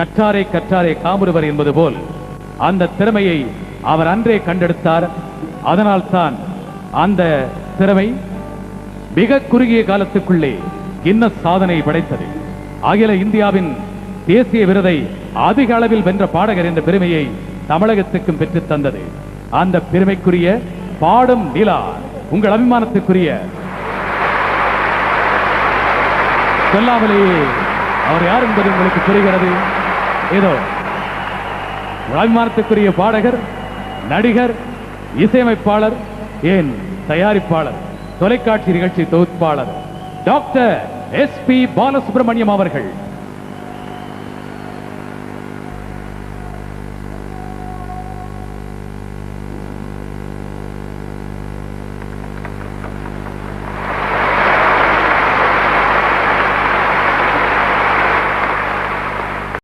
கற்றாரே கற்றாரே காமுறுவர் என்பது போல் அந்த திறமையை அவர் அன்றே கண்டெடுத்தார். அதனால்தான் அந்த திறமை மிக குறுகிய காலத்துக்குள்ளே இன்ன சாதனை படைத்தது. அகில இந்தியாவின் தேசிய விருதை அதிக அளவில் வென்ற பாடகர் என்ற பெருமையை தமிழகத்துக்கும் பெற்று தந்தது. அந்த பெருமைக்குரிய பாடும் நிலா உங்கள் அபிமானத்துக்குரிய சொல்லாமலேயே அவர் யார் என்பது உங்களுக்கு புரிகிறது? ஏதோ. உங்கள் அபிமானத்துக்குரிய பாடகர் நடிகர் இசையமைப்பாளர் ஏன் தயாரிப்பாளர் தொலைக்காட்சி நிகழ்ச்சி தொகுப்பாளர் டாக்டர் எஸ் பி பாலசுப்ரமணியம் அவர்கள்.